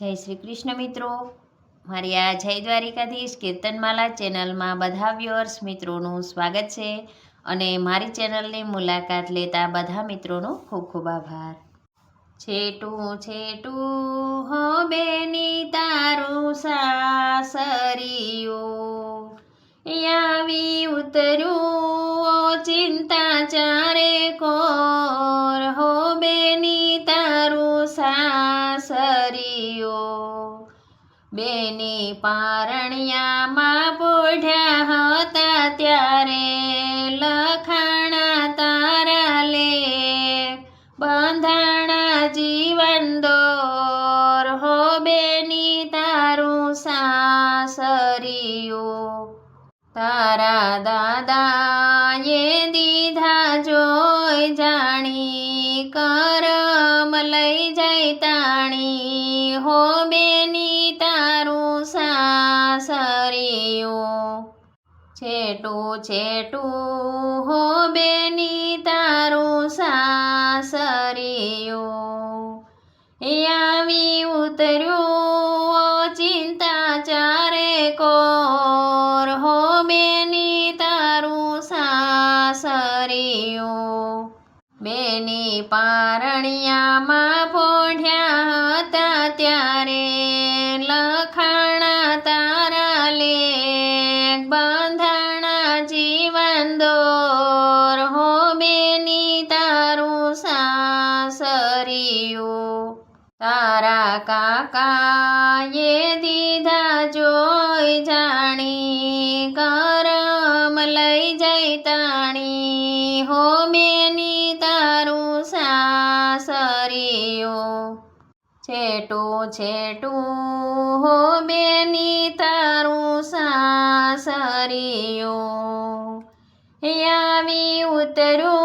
જય શ્રી કૃષ્ણ મિત્રો. મારી આ જય દ્વારિકાધીશ કીર્તનમાલા ચેનલમાં બધા વ્યુઅર્સ મિત્રોનું સ્વાગત છે અને મારી ચેનલની મુલાકાત લેતા બધા મિત્રોનો ખૂબ ખૂબ આભાર. છેટું છેટું, હો બેની તારું સાસરિયું આવી ઉતર્યું ચિંતા ચારે કોર સાસરિયો બેની પારણિયામાં પોઢ્યા હતા ત્યારે લખાણા તારા લે. બંધાણા જીવન દોર હો બેની તારું સાસરીઓ. તારા દાદાએ દીધા જોઈ જાણી, કરમ લઈ જાય તાણી. હો બેની તારું સાસરિયું છેટું છેટું, હો બેની તારું સાસરિયું એ આવી ઉતર્યું ચિંતા ચારે કોર. હો બેની તારું સાસરિયું બેની પારણિયામાં પોઢ્યા કાકાએ દીધા જોઈ જાણી, કરમ લઈ જઈ તાણી. હો બેની તારું સાસરીઓ, છેટું છેટું. હો બેની તારું સાસરીઓ આવી ઉતરું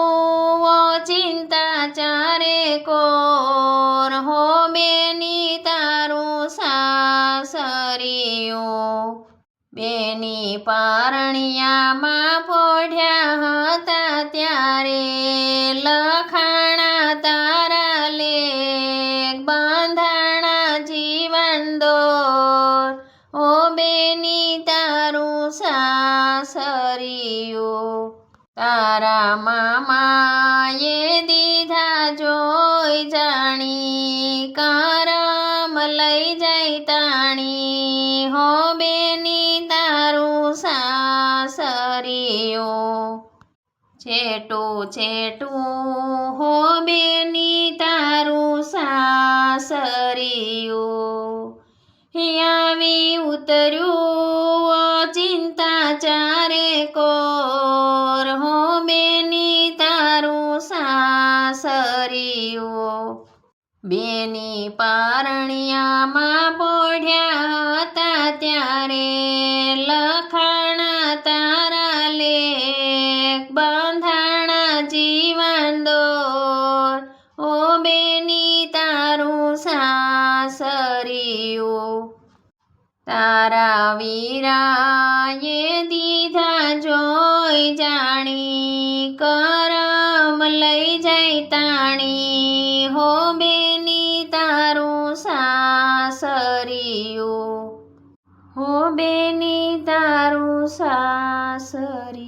સાસરિયું બેની પારણિયામાં પોઢ્યા હતા ત્યારે લખાણા તારા લેખ બાંધાણા જીવન દોર. ઓ બેની તારું સાસરિયું તારા મામાએ દીધા જોઈ જાણી, કારમ લઈ જાય તાણી, હો બેની તારું સાસરીઓ. છેટું છેટું, હો બેની તારું સાસરીઓ. આવી ઉતર્યું પારણિયામાં પોઢ્યા હતા ત્યારે લખાણા તારા લેખ બંધાણા જીવન દોર. ઓ બેની તારું સાસરિયું તારા વીરાએ દીધા જોઈ જાણી, કરમ લઈ જાય તાણી. હો તારું સાસરિયું હો બેની તારું સાસરિયું